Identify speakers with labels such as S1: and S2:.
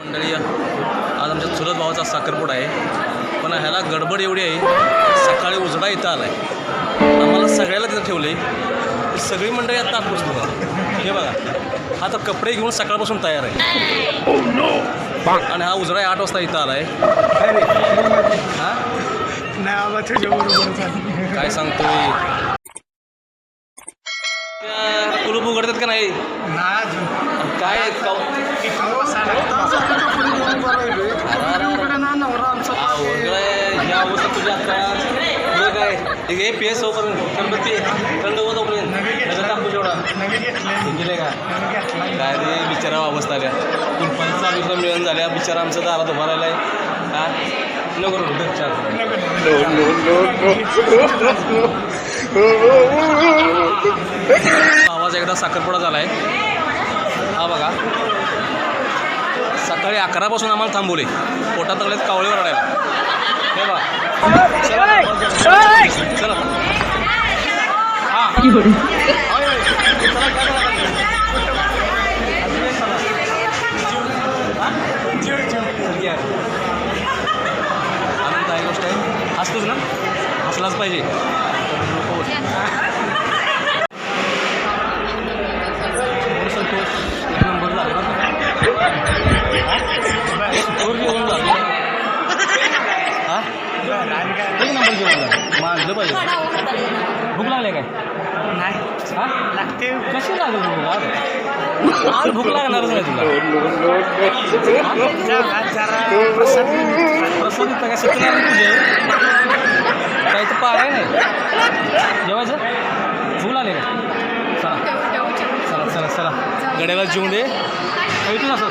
S1: मंडळी आज आमच्या चुलत भावाचा साखरपुडा आहे. पण ह्याला गडबड एवढी आहे सकाळी उजडा इथं आला आहे आम्हाला सगळ्याला तिथं ठेवलं आहे सगळी मंडळी आता आठवच बघा. हे बघा हा तर कपडे घेऊन सकाळपासून तयार आहे. आणि हा उजडा आठ वाजता इथं आला आहे हा? काय सांगतोय? त्या कुलूप उघडतात का नाही? काय ह्या तुझ्या आता तुझं काय ठीक आहे पी एस होपर्यंत गणपती थंड होत होपर्यंत टाकू जेवढा गेले का काय रे बिचारा अवस्था आल्या कुलपांचा दुसरा मिळून झाल्या बिचारा आमचं दारात उभा राहिला आहे हा नको रडू, आवाज एकदा साखरपुडा झाला आहे हा बघा. सकाळी अकरापासून आम्हाला थांबवले पोटात लागलेत कावळे ओरडायला हे बघा चला, चला हा होय, होय. चला, काय करा, काय करा. अजून एक चला. हा? चल, या. आनंद आहे गोष्ट आहे हसतोच ना हसलाच पाहिजे संतोष एक नंबर झालं. हा एक नंबर जेवण झालं मानलं पाहिजे भूक लागले काय? हा?
S2: लागते.
S1: कशी लागेल भूक? आज? आज भूक लागणारच नाही तुला. प्रसाद. काय सत्यनारायण तुझे? काही तर पाय नाही. जेवायचं? भूक लागले का चला. चला चला चला. गड्याला जेवून दे. इथून असं